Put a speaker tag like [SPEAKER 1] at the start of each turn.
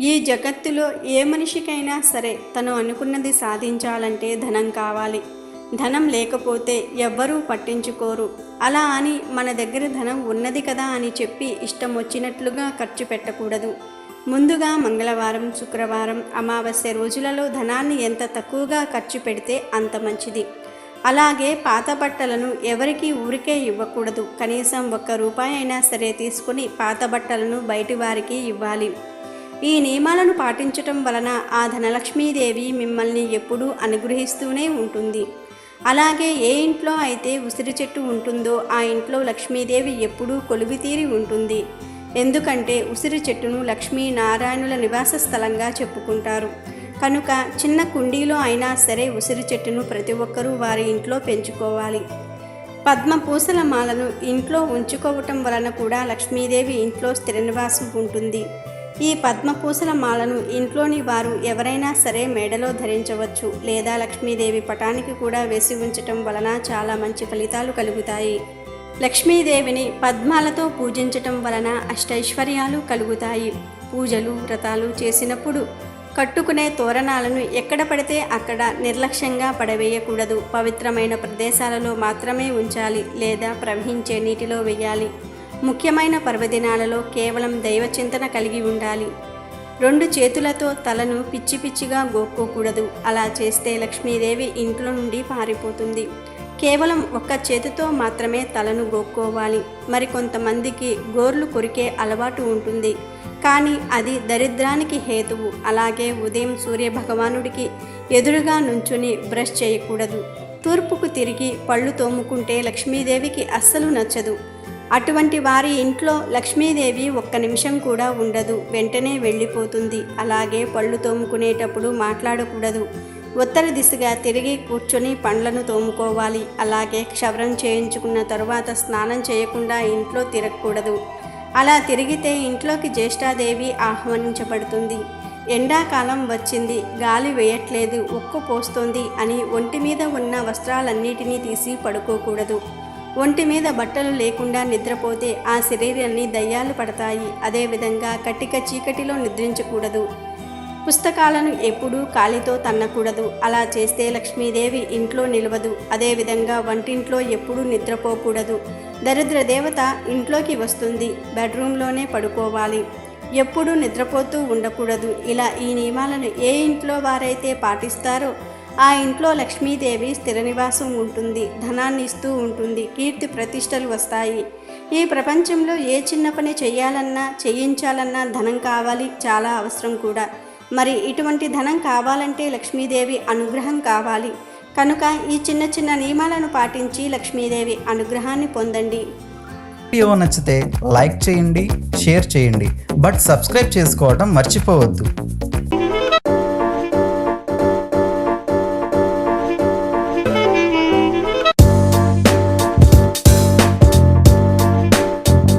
[SPEAKER 1] ఈ జగత్తులో ఏ మనిషికైనా సరే తను అనుకున్నది సాధించాలంటే ధనం కావాలి. ధనం లేకపోతే ఎవ్వరూ పట్టించుకోరు. అలా అని మన దగ్గర ధనం ఉన్నది కదా అని చెప్పి ఇష్టం వచ్చినట్లుగా ఖర్చు పెట్టకూడదు. ముందుగా మంగళవారం శుక్రవారం అమావాస్య రోజులలో ధనాన్ని ఎంత తక్కువగా ఖర్చు పెడితే అంత మంచిది. అలాగే పాత బట్టలను ఎవరికీ ఊరికే ఇవ్వకూడదు. కనీసం ఒక్క రూపాయి అయినా సరే తీసుకుని పాత బట్టలను బయటి వారికి ఇవ్వాలి. ఈ నియమాలను పాటించటం వలన ఆ ధనలక్ష్మీదేవి మిమ్మల్ని ఎప్పుడూ అనుగ్రహిస్తూనే ఉంటుంది. అలాగే ఏ ఇంట్లో అయితే ఉసిరి చెట్టు ఉంటుందో ఆ ఇంట్లో లక్ష్మీదేవి ఎప్పుడూ కొలువితీరి ఉంటుంది. ఎందుకంటే ఉసిరి చెట్టును లక్ష్మీ నారాయణుల నివాస స్థలంగా చెప్పుకుంటారు. కనుక చిన్న కుండీలో అయినా సరే ఉసిరి చెట్టును ప్రతి ఒక్కరూ వారి ఇంట్లో పెంచుకోవాలి. పద్మ పూసల మాలను ఇంట్లో ఉంచుకోవటం వలన కూడా లక్ష్మీదేవి ఇంట్లో స్థిర నివాసం ఉంటుంది. ఈ పద్మ పూసల మాలను ఇంట్లోని వారు ఎవరైనా సరే మెడలో ధరించవచ్చు లేదా లక్ష్మీదేవి పటానికి కూడా వేసి ఉంచటం వలన చాలా మంచి ఫలితాలు కలుగుతాయి. లక్ష్మీదేవిని పద్మాలతో పూజించటం వలన అష్టైశ్వర్యాలు కలుగుతాయి. పూజలు వ్రతాలు చేసినప్పుడు కట్టుకునే తోరణాలను ఎక్కడ పడితే అక్కడ నిర్లక్ష్యంగా పడవేయకూడదు. పవిత్రమైన ప్రదేశాలలో మాత్రమే ఉంచాలి లేదా ప్రవహించే నీటిలో వేయాలి. ముఖ్యమైన పర్వదినాలలో కేవలం దైవచింతన కలిగి ఉండాలి. రెండు చేతులతో తలను పిచ్చి పిచ్చిగా గోక్కోకూడదు. అలా చేస్తే లక్ష్మీదేవి ఇంట్లో నుండి పారిపోతుంది. కేవలం ఒక్క చేతితో మాత్రమే తలను గోక్కోవాలి. మరికొంతమందికి గోర్లు కొరికే అలవాటు ఉంటుంది. కానీ అది దరిద్రానికి హేతువు. అలాగే ఉదయం సూర్య భగవానుడికి ఎదురుగా నుంచుని బ్రష్ చేయకూడదు. తూర్పుకు తిరిగి పళ్ళు తోముకుంటే లక్ష్మీదేవికి అస్సలు నచ్చదు. అటువంటి వారి ఇంట్లో లక్ష్మీదేవి ఒక్క నిమిషం కూడా ఉండదు. వెంటనే వెళ్ళిపోతుంది. అలాగే పళ్ళు తోముకునేటప్పుడు మాట్లాడకూడదు. ఉత్తర దిశగా తిరిగి కూర్చొని పండ్లను తోముకోవాలి. అలాగే క్షవరం చేయించుకున్న తరువాత స్నానం చేయకుండా ఇంట్లో తిరగకూడదు. అలా తిరిగితే ఇంట్లోకి జ్యేష్ఠాదేవి ఆహ్వానించబడుతుంది. ఎండాకాలం వచ్చింది. గాలి వేయట్లేదు. ఉక్కు పోస్తోంది అని ఒంటి మీద ఉన్న వస్త్రాలన్నిటినీ తీసి పడుకోకూడదు. ఒంటి మీద బట్టలు లేకుండా నిద్రపోతే ఆ శరీరాన్ని దయ్యాలు పడతాయి. అదేవిధంగా కట్టిక చీకటిలో నిద్రించకూడదు. పుస్తకాలను ఎప్పుడూ కాలితో తన్నకూడదు. అలా చేస్తే లక్ష్మీదేవి ఇంట్లో నిలవదు. అదేవిధంగా వంటింట్లో ఎప్పుడూ నిద్రపోకూడదు. దరిద్ర దేవత ఇంట్లోకి వస్తుంది. బెడ్రూమ్లోనే పడుకోవాలి. ఎప్పుడూ నిద్రపోతూ ఉండకూడదు. ఇలా ఈ నియమాలను ఏ ఇంట్లో వారైతే పాటిస్తారో ఆ ఇంట్లో లక్ష్మీదేవి స్థిర నివాసం ఉంటుంది ధనాన్ని ఇస్తూ ఉంటుంది కీర్తి ప్రతిష్టలు వస్తాయి. ఈ ప్రపంచంలో ఏ చిన్న పని చేయాలన్నా చేయించాలన్నా ధనం కావాలి చాలా అవసరం కూడా. మరి ఇటువంటి ధనం కావాలంటే లక్ష్మీదేవి అనుగ్రహం కావాలి. కనుక ఈ చిన్న చిన్న నియమాలను పాటించి లక్ష్మీదేవి అనుగ్రహాన్ని పొందండి.
[SPEAKER 2] వీడియో నచ్చితే లైక్ చేయండి షేర్ చేయండి. బట్ సబ్స్క్రైబ్ చేసుకోవడం మర్చిపోవద్దు.